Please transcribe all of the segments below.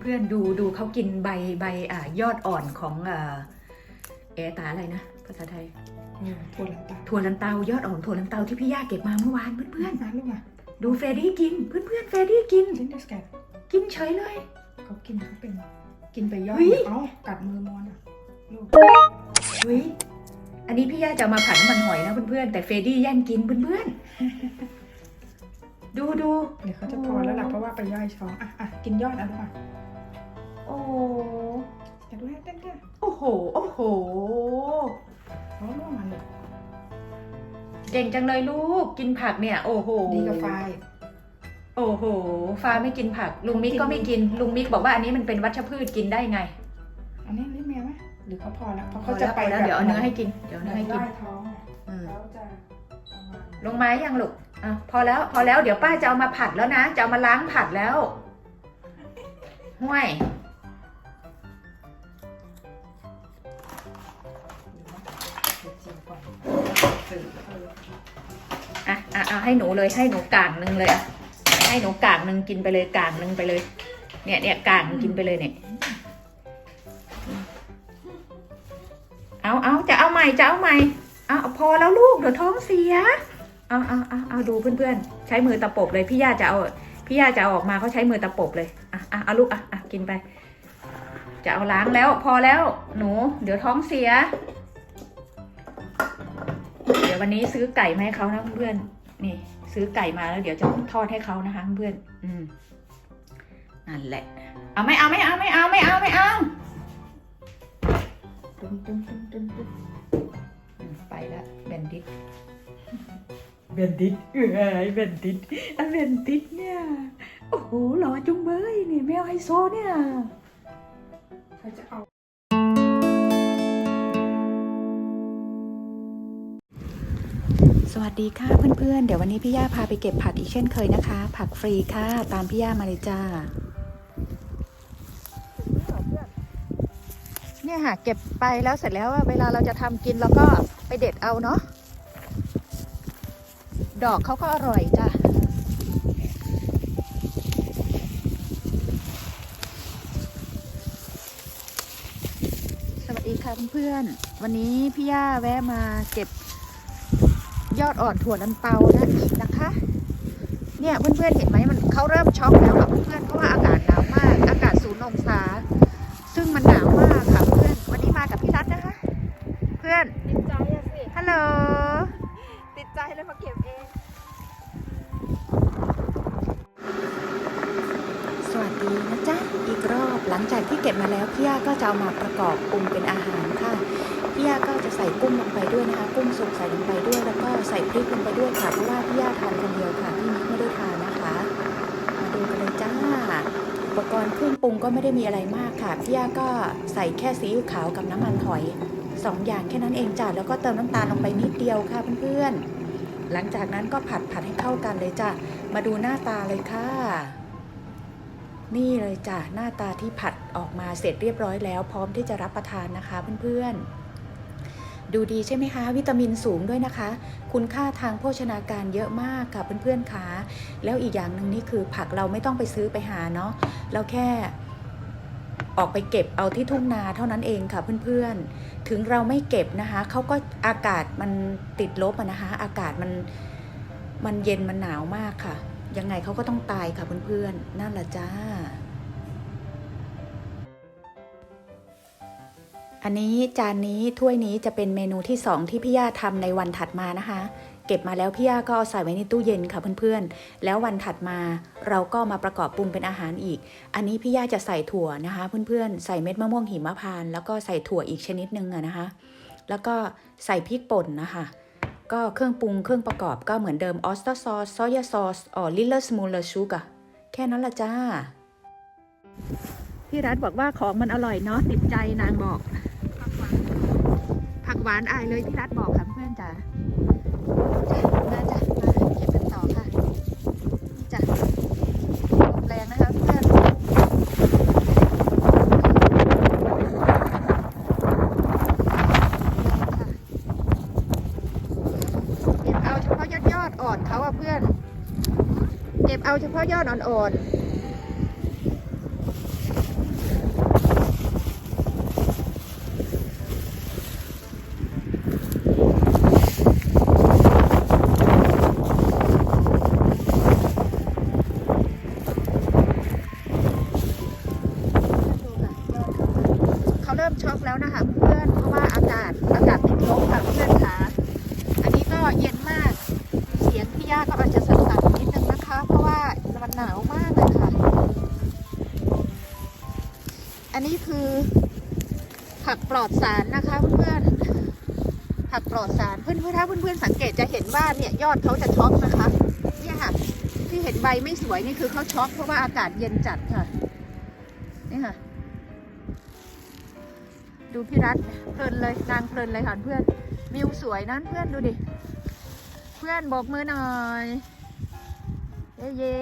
เพื่อนๆดูดูเขากินใบใบอ่ายอดอ่อนของเอ่อเอตาอะไรนะภาษาไทยเออถั่วลันเตาถั่วลันเตายอดอ่อนถั่วลันเตาที่พี่ย่าเก็บมาเมื่อวานเพื่อนนะลูกอะๆดูเฟรดดี้กินเพื่อนๆเฟรดดี้กินชิ้นเดสแกตกินเฉยเลยเขากินเขาเป็นกินไปย่อเฮ้ยยเอ้ากัดมือมอนอะลูกเฮ้ยอันนี้พี่ย่าจะเอามาผัดน้ำมันหอยนะเพื่อนๆแต่เฟรดดี้แย่งกินเพื่อนๆดูดูเดี๋ยวเขาจะพอแล้วล่ะเพราะว่าไปย่อยช้อนอะอะกินยอดอะลูกอะ โอ้โห โอ้โหเพราะว่ามันเลยเก่งจังเลยลูก กินผักเนี่ย โอ้โห ดีกับไฟ โอ้โห ฟ้าไม่กินผัก ลุงมิกก็ไม่กิน ลุงมิกบอกว่าอันนี้มันเป็นวัชพืชกินได้ไง อันนี้นี่แมวไหมหรือเขาพอแล้วเพราะพอเขาแล้จะวไปพอแล้วเดี๋ยวเอาเนื้อให้กิน เดี๋ยวเอาเหมืเนื้ออนให้กินย่อยท้องอะอืมเขาจะประมาณลงไม้ยังลูกอะพอแล้วพอแล้วเดี๋ยวป้าจะเอามาผัดแล้วนะ จะเอามาล้างผัดแล้ว ห่วย อะอะเอาให้หนูเลยให้หนูกางหนึ่งเลยอะให้หนูกางหนึ่งกินไปเลยกางหนึ่งไปเลย เนี่ยเนี่ยกางกินไปเลยเนี่ยเอาเอาจะเอาใหม่จะเอาใหม่เอาพอแล้วลูกเดี๋ยวท้องเสียเอาเอาเอาเอาดูเพื่อนๆ ใช้มือตะปบเลยพี่ย่าจะเอาพี่ย่าจะเอาออกมาเขาใช้มือตะปบเลยอะอะเอาลูกอะอะกินไป จะเอาล้างแล้วพอแล้ว หนู เดี๋ยวท้องเสีย ดี๋ยววันนี้ซื้อไก่มาให้เขานะเพื่อนๆนี่ ซื้อไก่มาแล้ว เดี๋ยวจะทอดให้เขานะคะเพื่อนๆอืมนั่นแหละ เอาไม่เอาไม่เอาไม่เอาไม่เอาไม่เอาตุ้มตุ้มตุ้มตุ้มตุ้มอืมไปละเบนดิตเบนดิตเอ้ยเบนดิตอะเบนดิตเนี่ยโอ้โหหล่อจุงเบยนี่แมวไฮโซเนี่ยใครจะเอา วัสดีค่ะเพื่อนๆ เดี๋ยววันนี้พี่ย่าพาไปเก็บผักอีกเช่นเคยนะคะ ผักฟรีค่ะ ตามพี่ย่ามาเลยจ้า เนี่ยค่ะเก็บไปแล้วเสร็จแล้วเวลาเราจะทำกินเราก็ไปเด็ดเอาเนาะ ดอกเขาก็อร่อยจ้ะสวัสดีค่ะเพื่อนๆ วันนี้พี่ย่าแวะมาเก็บ ยอดอ่อนถั่วลันเตานะอีกนะคะ เนี่ยเพื่อนๆเห็นไหมมันเขาเริ่มช็อกแล้วค่ะเพื่อนๆเพราะว่าอากาศหนาวมากอากาศศูนย์องศาซึ่งมันหนาวมากค่ะเพื่อนวันนี้มากับพี่รัตนะคะ เพื่อนติดใจอะสิฮัลโหลติดใจเลยมาเก็บเอง สวัสดีนะจ๊ะอีกรอบหลังจากที่เก็บมาแล้วพี่ย่าก็จะเอามาประกอบปรุงาพี่ย่าทานคนเดียวค่ะพี่มิกไม่ได้ทานนะคะ มาดูกันเลยจ้า อุปกรณ์เครื่องปรุงก็ไม่ได้มีอะไรมากค่ะ พี่ย่าก็ใส่แค่ซีอิ๊วขาวกับน้ำมันหอยสองอย่างแค่นั้นเองจ้ะแล้วก็เติมน้ำตาลลงไปนิดเดียวค่ะเพื่อนๆ หลังจากนั้นก็ผัดผัดให้เข้ากันเลยจ้ะ มาดูหน้าตาเลยค่ะ นี่เลยจ้ะหน้าตาที่ผัดออกมาเสร็จเรียบร้อยแล้ว พร้อมที่จะรับประทานนะคะเพื่อนๆ ดูดีใช่ไหมคะ วิตามินสูงด้วยนะคะ คุณค่าทางโภชนาการเยอะมากค่ะเพื่อนๆคะแล้วอีกอย่างหนึ่งนี่คือผักเราไม่ต้องไปซื้อไปหาเนาะเราแค่ออกไปเก็บเอาที่ทุ่งนาเท่านั้นเองค่ะเพื่อนๆ ถึงเราไม่เก็บนะคะเขาก็อากาศมันติดลบอะนะคะ อากาศมันมันเย็นมันหนาวมากค่ะ ยังไงเขาก็ต้องตายค่ะเพื่อนๆนั่นแหละจ้า อันนี้จานนี้ถ้วยนี้จะเป็นเมนูที่สองที่พี่ย่าทำในวันถัดมานะคะ เก็บมาแล้วพี่ย่าก็เอาใส่ไว้ในตู้เย็นค่ะเพื่อนๆ แล้ววันถัดมาเราก็มาประกอบปรุงเป็นอาหารอีก อันนี้พี่ย่าจะใส่ถั่วนะคะ เพื่อนๆ ใส่เม็ดมะม่วงหิมพานต์แล้วก็ใส่ถั่วอีกชนิดนึงนะคะ แล้วก็ใส่พริกป่นนะคะก็เครื่องปรุงเครื่องประกอบก็เหมือนเดิมออสเตอร์ซอสซอยซอสอ๋อลิลเลอร์สมูลเลอร์ชูกะแค่นั้นละจ้า พี่รัฐบอกว่าของมันอร่อยเนาะติดใจนางบอก หวานอายเลยพี่รัฐบอกค่ะเพื่อนจ๋าจ้ะมาจ้ะมาเก็บกันต่อค่ะนี่จ้ะแรงนะคะเพื่อนเก็บเอาเฉพาะยอดยอดๆอ่อนเขาอะเพื่อน เก็บเอาเฉพาะยอดอ่อนๆ ช็อกแล้วนะคะเพื่อนเพราะว่าอากาศอากาศติดลบค่ะเพื่อนคะอันนี้ก็เย็นมาก เสียงพี่ย่าก็อาจจะสั่นๆนิดนึงนะคะ เพราะว่ามันหนาวมากเลยค่ะ อันนี้คือ ผักปลอดสารนะคะเพื่อนผักปลอดสารเพื่อนๆถ้าเพื่อนๆสังเกตจะเห็นว่าเนี่ยยอดเขาจะช็อกนะคะ เนี่ยค่ะที่เห็นใบไม่สวยนี่คือเขาช็อกเพราะว่าอากาศเย็นจัดค่ะ ดูพี่รัฐเพลินเลยนางเพลินเลยค่ะเพื่อนวิวสวยนั้นเพื่อนดูดิ เพื่อนบอกมือหน่อยเย่เย่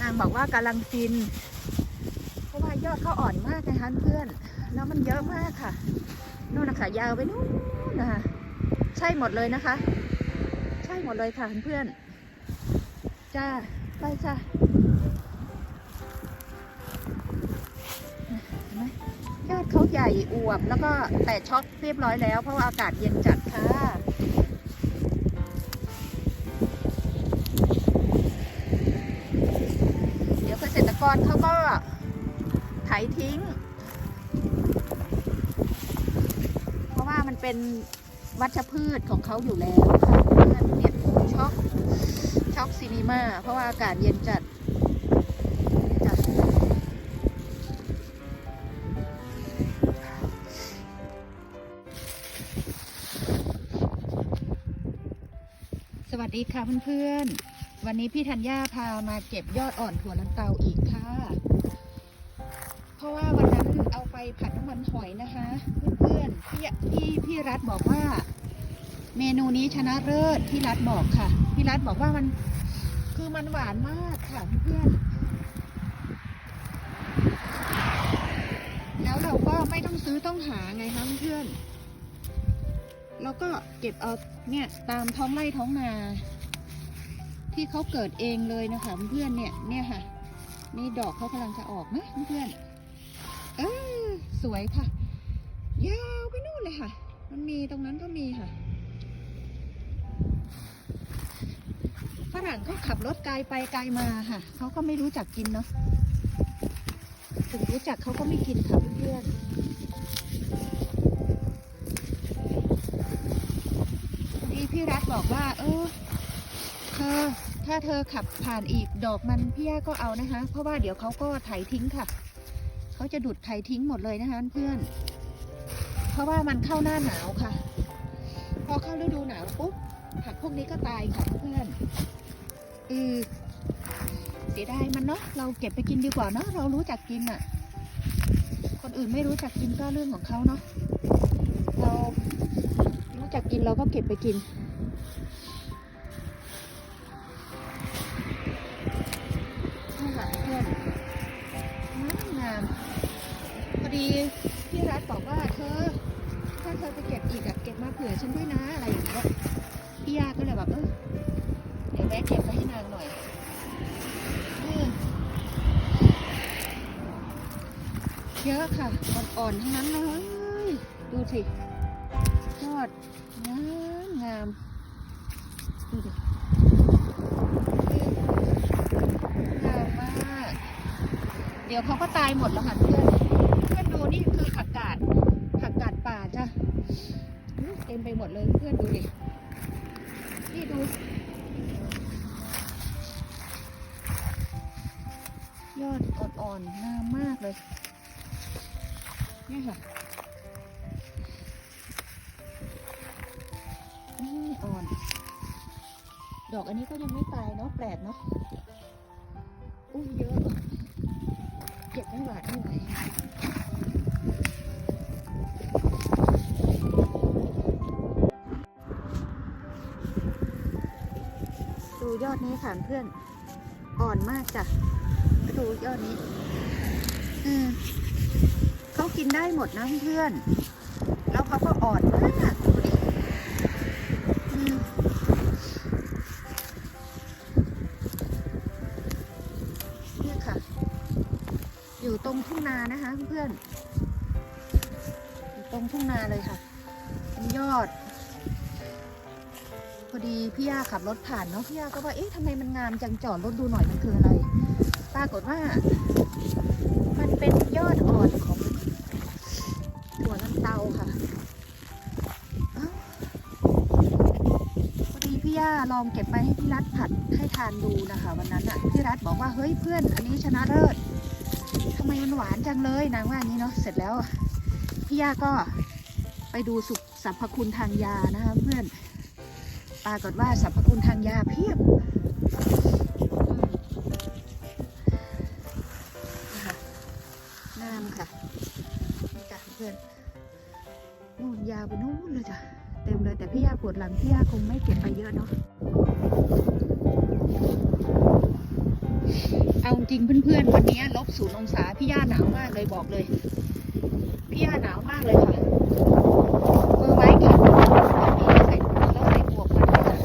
นางบอกว่ากำลังฟิน เพราะว่ายอดเขาอ่อนมากนะคะเพื่อน แล้วมันเยอะมากค่ะนู่นนะคะยาวไปนู่นนะคะใช่หมดเลยนะคะ ใช่หมดเลยค่ะเพื่อนจ้าไปจ้า เขาใหญ่อวบ แล้วก็แต่ช็อกเรียบร้อยแล้ว เพราะว่าอากาศเย็นจัดค่ะเดี๋ยวเกษตรกรเขาก็ไถทิ้ง เพราะว่ามันเป็นวัชพืชของเขาอยู่แล้วค่ะเนี่ยช็อกช็อกซีนีมาเพราะว่าอากาศเย็นจัด วัสดีค่ะเพื่อนๆ วันนี้พี่ธัญญาพามาเก็บยอดอ่อนถั่วลันเตาอีกค่ะ เพราะว่าวันนั้นเอาไปผัดน้ำมันหอยนะคะ เพื่อนๆพี่พี่พี่รัฐบอกว่า เมนูนี้ชนะเลิศพี่รัฐบอกค่ะ พี่รัฐบอกว่ามันคือมันหวานมากค่ะเพื่อนๆแล้วเราก็ไม่ต้องซื้อต้องหาไงคะเพื่อนๆ เราก็เก็บเอาเนี่ยตามท้องไร่ท้องนา ที่เขาเกิดเองเลยนะคะเพื่อนเนี่ยเนี่ยค่ะ นี่ดอกเขากำลังจะออกนะเพื่อนเออสวยค่ะ ยาวไปนู่นเลยค่ะ มันมีตรงนั้นก็มีค่ะฝรั่งเขาขับรถไกลไปไกลมาค่ะ เขาก็ไม่รู้จักกินเนาะถึงรู้จักเขาก็ไม่กินค่ะเพื่อนๆ พี่รัฐบอกว่า เออเธอถ้าเธอขับผ่านอีกดอกมันพี่ย่าก็เอานะคะ เพราะว่าเดี๋ยวเขาก็ไถทิ้งค่ะ เขาจะดุดไถทิ้งหมดเลยนะคะเพื่อน เพราะว่ามันเข้าหน้าหนาวค่ะ พอเข้าฤดูหนาวปุ๊บผักพวกนี้ก็ตายค่ะเพื่อนเออเสียดายมันเนาะเราเก็บไปกินดีกว่าเนาะเรารู้จักกินอะ่ะ คนอื่นไม่รู้จักกินก็เรื่องของเขาเนาะเรารู้จักกินเราก็เก็บไปกิน ดีพี่รัฐบอกว่าเธอถ้าเธอไปเก็บอีกอะเก็บมาเผื่อฉันด้วยนะอะไรอย่างเงี้ยพี่ยาก็เลยแบบเออเดี๋ยวแวะเก็บไปให้นางหน่อยเยอะค่ะอ่อนๆทั้งนั้นเลยดูสิยอดงามงามดูดิงามมาก เดี๋ยวเขาก็ตายหมดแล้วค่ะเพื่อนเพื่อนดูนี่คือผักกาดผักกาดป่าจ้ะอุ๊ยเต็มไปหมดเลยเพื่อนดูดินี่ดู ยอดอ่อนๆงามมากเลยนี่ค่ะนี่อ่อน ดอกอันนี้ก็ยังไม่ตายเนาะแปลกเนาะอุ้ยเยอะเก็บไม่หวาดไม่ไหว ยอดนี้ค่ะเพื่อน อ่อนมากจ้ะดูยอดนี้อืมเขากินได้หมดนะเพื่อนแล้วเขาก็อ่อนมากดูดิเนี่ยค่ะ อยู่ตรงทุ่งนานะคะเพื่อนอยู่ตรงทุ่งนาเลยค่ะ ยอด พอดีพี่ย่าขับรถผ่านเนาะพี่ย่าก็ว่าเอ๊ะทำไมมันงามจังจอดรถดูหน่อยมันคืออะไร ปรากฏว่า มันเป็นยอดอ่อนของถั่วลันเตาค่ะพอดีพี่ย่าลองเก็บไปให้พี่รัฐผัดให้ทานดูนะคะ วันนั้นอะพี่รัฐบอกว่าเฮ้ยเพื่อน อันนี้ชนะเลิศทำไมมันหวานจังเลยนางว่าอย่างนี้เนาะเสร็จแล้วพี่ย่าก็ไปดูสุขสรรพคุณทางยานะคะเพื่อน ปรากฏว่าสรรพคุณทางยาเพียบค่ะงามค่ะนี่จ้ะเพื่อนนู่นยาวไปนู่นเลยจ้ะ เต็มเลยแต่พี่ยาปวดหลังพี่ยาคงไม่เก็บไปเยอะเนาะเอาจริงเพื่อนๆวันนี้ลบศูนย์องศาพี่ย่าหนาวมากเลยบอกเลย พี่ย่าหนาวมากเลยค่ะมือไม้ค่ะใส่แล้วใส่หมวกมาด้วยจ้ะ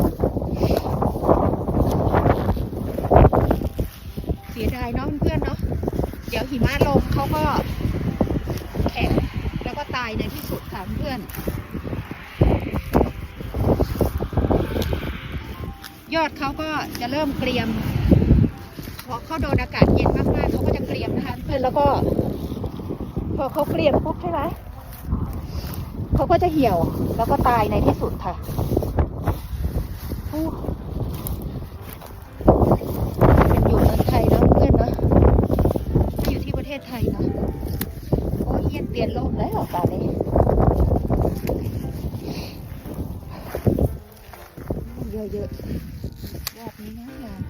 เสียดายเนาะเพื่อนๆเนาะ เดี๋ยวหิมะลงเขาก็แข็งแล้วก็ตายในที่สุดค่ะเพื่อน ยอดเขาก็จะเริ่มเกรียมพอเขาโดนอากาศเย็นมากๆเขาก็จะเกรียมนะคะเพื่อนแล้วก็ พอเขาเกรียมปุ๊บใช่ไหมเขาก็จะเหี่ยวแล้วก็ตายในที่สุดค่ะอู้อยู่เมืองไทยนะเพื่อนนะอยู่ที่ประเทศไทยนะโอ้ยเย็นเปลี่ยนลกแล้วตอนนี้เยอะเยอะๆ ยอดนี้นะงาม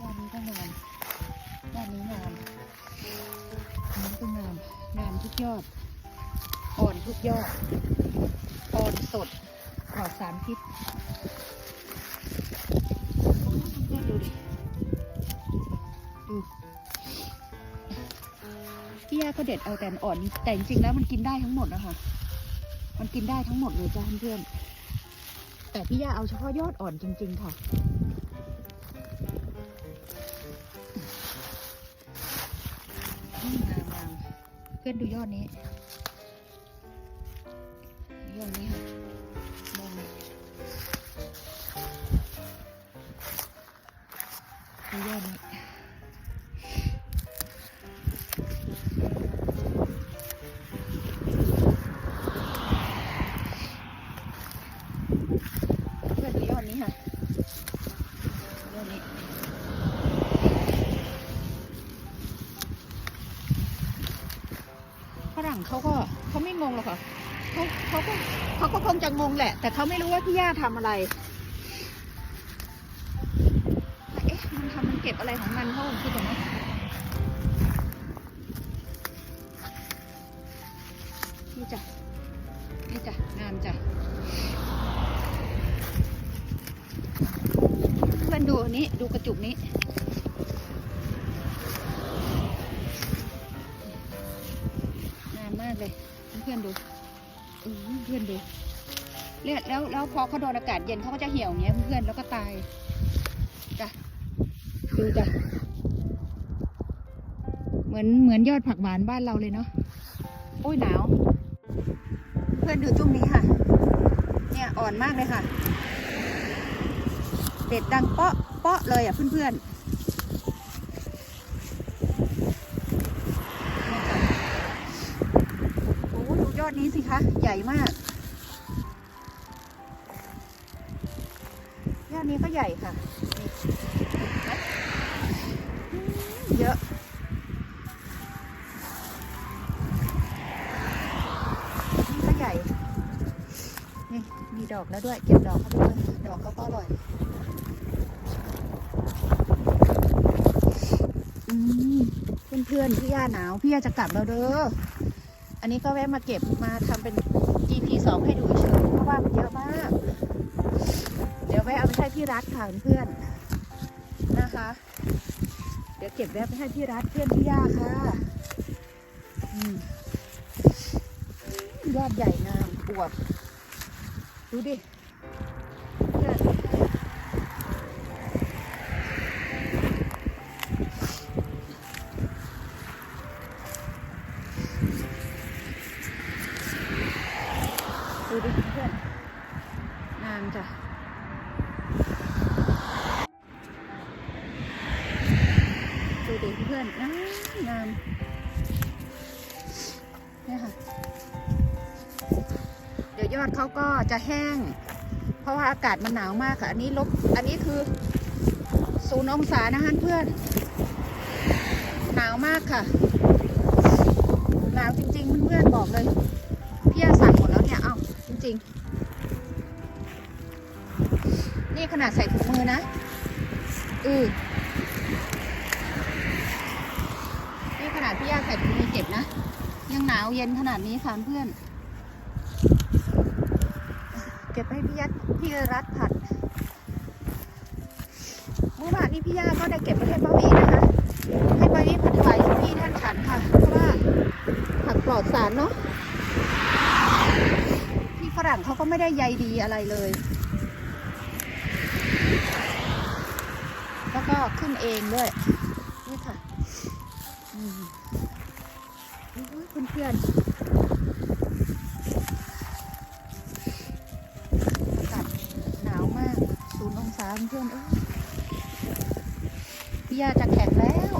ยอดนี้ก็งามยอดนี้งามนี้ก็งามงามทุกยอด อ่อนทุกยอด อ่อนสดปลอดสารพิษเพื่อนดูดิพี่ย่าก็เด็ดเอาแต่อ่อน แต่จริงๆแล้วมันกินได้ทั้งหมดนะคะ มันกินได้ทั้งหมดเลยจ้าเพื่อน แต่พี่ยาเอาเฉพาะยอดอ่อนจริง ๆ ค่ะ งามงามเพื่อนดูยอดนี้ ยอดนี้ค่ะมองดูยอดนี้ แหละ แต่เขาไม่รู้ว่าพี่ย่าทำอะไรเอ๊ะมันทำมันเก็บอะไรของมันเขาคงคิดอย่างนั้นนี่จ้ะนี่จ้ะงามจ้ะเพื่อนดูอันนี้ดูกระจุกนี้ เนี่ยแล้วแล้วพอเขาโดนอากาศเย็นเขาก็จะเหี่ยวเงี้ยเพื่อนแล้วก็ตายจ้ะดูจ้ะเหมือนเหมือนยอดผักหวานบ้านเราเลยเนาะโอ้ยหนาว เพื่อนดูจุ้มนี้ค่ะ เนี่ยอ่อนมากเลยค่ะ เด็ดดังเปาะเปาะเลยอะเพื่อนๆโอ้ดูยอดนี้สิคะ ใหญ่มาก เยอะ นี่ก็ใหญ่ นี่มีดอกแล้วด้วย เก็บดอกเข้าไปด้วยดอกก็อร่อยอืมเพื่อนๆพี่ย่าหนาว พี่ย่าจะกลับแล้วเด้อ อันนี้ก็แวะมาเก็บมาทำเป็น EP สองให้ดูเฉยเพราะว่ามันเยอะมาก เดี๋ยวแวะเอาไปให้พี่รัฐค่ะเพื่อน เดี๋ยวเก็บแวะไปให้พี่รัฐเพื่อนพี่ย่าค่ะยอดใหญ่งามอวบดูดิ ยอดเขาก็จะแห้ง เพราะว่าอากาศมันหนาวมากค่ะ อันนี้ลบ อันนี้คือศูนย์องศานะคะเพื่อน หนาวมากค่ะ หนาวจริง ๆ เพื่อนๆบอกเลยพี่อาสั่งหมดแล้วเนี่ย เอาจริง ๆ นี่ขนาดใส่ถุงมือนะ อือนี่ขนาดพี่ยาใส่ถุงมือเก็บนะ ยังหนาวเย็นขนาดนี้ค่ะเพื่อน เก็บให้พี่ยัดพี่รัดผัดเมื่อวานนี้พี่ย่าก็ได้เก็บไปให้ป้าวีนะคะให้ป้าวีผัดไฟให้พี่ท่านฉันค่ะ เพราะว่าผักปลอดสารเนาะพี่ฝรั่งเขาก็ไม่ได้ใยดีอะไรเลย แล้วก็ขึ้นเองด้วยนี่ค่ะอืมอุ๊ยเพื่อน เพื่อนเอ้ยพี่ยาจะแข็งแล้ว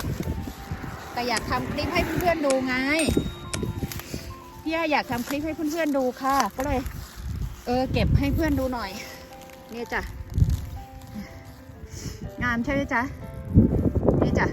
แต่อยากทำคลิปให้เพื่อนๆดูไงพี่ยาอยากทำคลิปให้เพื่อนๆดูค่ะ ก็เลย เออ เก็บให้เพื่อนดูหน่อย เนี่ยจ้ะงามใช่ไหมจ๊ะนี่จ้ะ